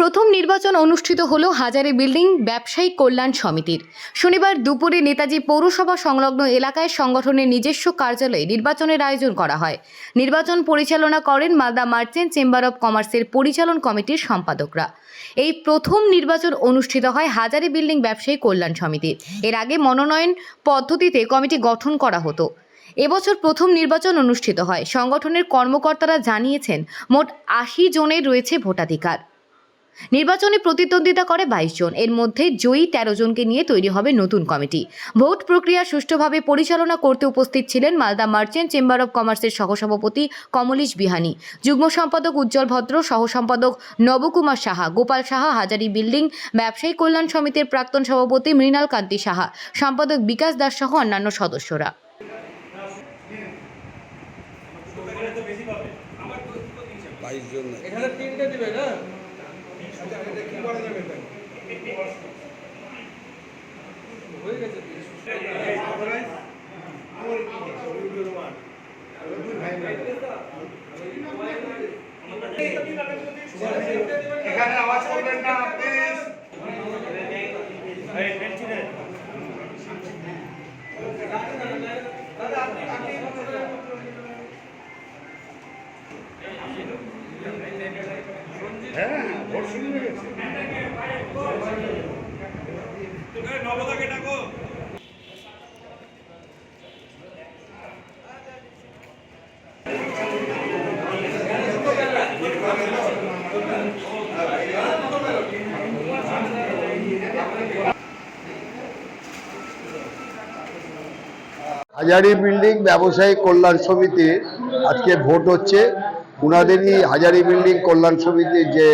প্রথম নির্বাচন অনুষ্ঠিত হল হাজারে বিল্ডিং, ব্যবসায়ী কল্যাণ সমিতির। শনিবার দুপুরে নেতাজি পৌরসভা সংলগ্ন এলাকায় সংগঠনের নিজস্ব কার্যালয়ে নির্বাচনের আয়োজন করা হয়। নির্বাচন পরিচালনা করেন মালদা মার্চেন্ট চেম্বার অব কমার্সের পরিচালন কমিটির সম্পাদকরা। এই প্রথম নির্বাচন অনুষ্ঠিত হয় হাজারে বিল্ডিং, ব্যবসায়ী কল্যাণ সমিতির। এর আগে মনোনয়ন পদ্ধতিতে কমিটি গঠন করা হতো। এবছর প্রথম নির্বাচন অনুষ্ঠিত হয়। সংগঠনের কর্মকর্তারা জানিয়েছেন, মোট আশি জনের রয়েছে ভোটাধিকার। নির্বাচনে প্রতিদ্বন্দ্বিতা করে বাইশ জন। এর মধ্যে জয়ী তেরো জনকে নিয়ে তৈরি হবে নতুন কমিটি। ভোট প্রক্রিয়া সুষ্ঠুভাবে পরিচালনা করতে উপস্থিত ছিলেন মালদা মার্চেন্ট চেম্বার অব কমার্সের সহসভাপতি কমলেশ বিহানি যুগ্ম সম্পাদক উজ্জ্বল ভদ্র সহ সম্পাদক নবকুমার সাহা গোপাল সাহা হাজারি বিল্ডিং ব্যবসায়ী কল্যাণ সমিতির প্রাক্তন সভাপতি মৃণাল কান্তি সাহা সম্পাদক বিকাশ দাস সহ অন্যান্য সদস্যরা। বাইশ জন এখানে তিনটে দিবে না? এখানে আওয়াজ করবেন না প্লিজ হ্যাঁ হাজারি বিল্ডিং ব্যবসায়ী কল্যাণ সমিতির আজকে ভোট হচ্ছে। উনাদেরই হাজারি বিল্ডিং কল্যাণ সমিতির যে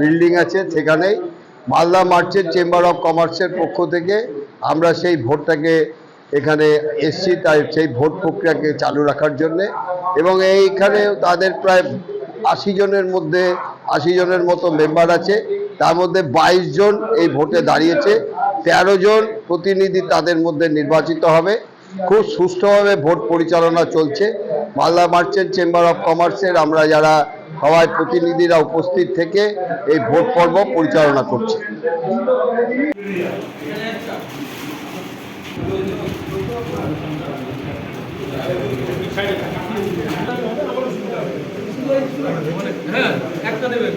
বিল্ডিং আছে, সেখানেই মালদা মার্চেন্ট চেম্বার অফ কমার্সের পক্ষ থেকে আমরা সেই ভোটটাকে এখানে এসছি, তাই সেই ভোট প্রক্রিয়াকে চালু রাখার জন্যে। এবং এইখানে তাদের প্রায় আশি জনের মধ্যে, আশি জনের মতো মেম্বার আছে। তার মধ্যে বাইশ জন এই ভোটে দাঁড়িয়েছে। তেরো জন প্রতিনিধি তাদের মধ্যে নির্বাচিত হবে। খুব সুষ্ঠুভাবে ভোট পরিচালনা চলছে। মালদা মার্চেন্ট চেম্বার অফ কমার্সের আমরা যারা সবাই প্রতিনিধিরা উপস্থিত থেকে এই ভোট পর্ব পরিচালনা করছি। হ্যাঁ একটা দেবেন।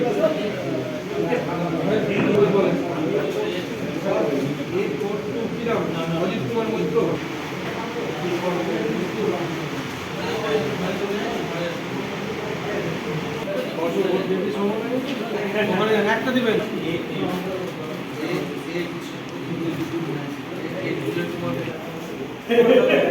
একটা দিবেন একটা এখানে